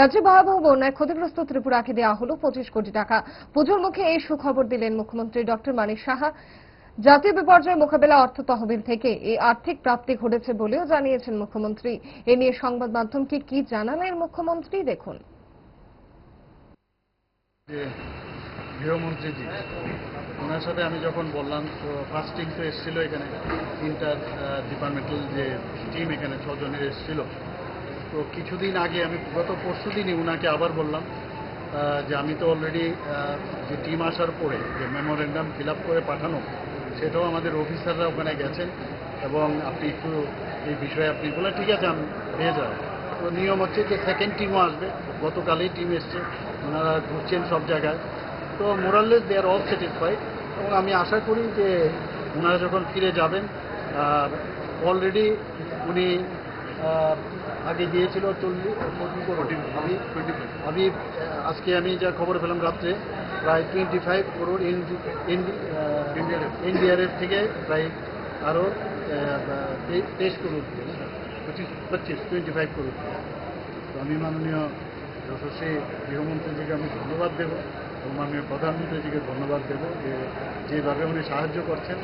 রাজ্যে ভয়াবহ বন্যায় ক্ষতিগ্রস্ত ত্রিপুরাকে দেওয়া হলো পঁচিশ কোটি টাকা। পুজোর মুখে এই সুখবর দিলেন মুখ্যমন্ত্রী ডক্টর মানিক সাহা। জাতীয় বিপর্যয় মোকাবেলা অর্থ তহবিল থেকে এই আর্থিক প্রাপ্তি ঘটেছে বলেও জানিয়েছেন মুখ্যমন্ত্রী। এ নিয়ে সংবাদ মাধ্যমকে কি জানালেন মুখ্যমন্ত্রী, দেখুন। গৃহমন্ত্রীজি, ওনার সাথে আমি যখন বললাম, তো ফার্স্টিং তো এসেছিল এখানে। ইন্টার ডিপার্টমেন্টাল যে টিম এখানে ছজনের এসেছিল। তো কিছুদিন আগে আমি গত পরশু দিনই ওনাকে আবার বললাম যে আমি তো অলরেডি যে টিম আসার পরে যে মেমোরেন্ডাম ফিল করে পাঠানো, সেটাও আমাদের অফিসাররা ওখানে গেছেন এবং আপনি একটু এই বিষয়ে আপনি বলে, ঠিক আছে, আমি পেয়ে যাব। তো নিয়ম হচ্ছে যে সেকেন্ড টিমও আসবে, গতকালই টিম এসছে ওনারা ঘুরছেন সব জায়গায়। তো মোরাললেস দে আর অল স্যাটিসফাইড এবং আমি আশা করি যে ওনারা যখন ফিরে যাবেন, আর অলরেডি উনি আগে গিয়েছিল চল্লিশ আমি আজকে আমি যা খবর পেলাম রাত্রে প্রায় টোয়েন্টি ফাইভ করোড় এনডিআরএফ থেকে প্রায় আরও তেইশ করোড় পঁচিশ? পঁচিশ টোয়েন্টি ফাইভ করোড় তো আমি মাননীয় যশস্বী গৃহমন্ত্রীজিকে আমি ধন্যবাদ দেব এবং মাননীয় প্রধানমন্ত্রীজিকে ধন্যবাদ দেব যে যেভাবে উনি সাহায্য করছেন।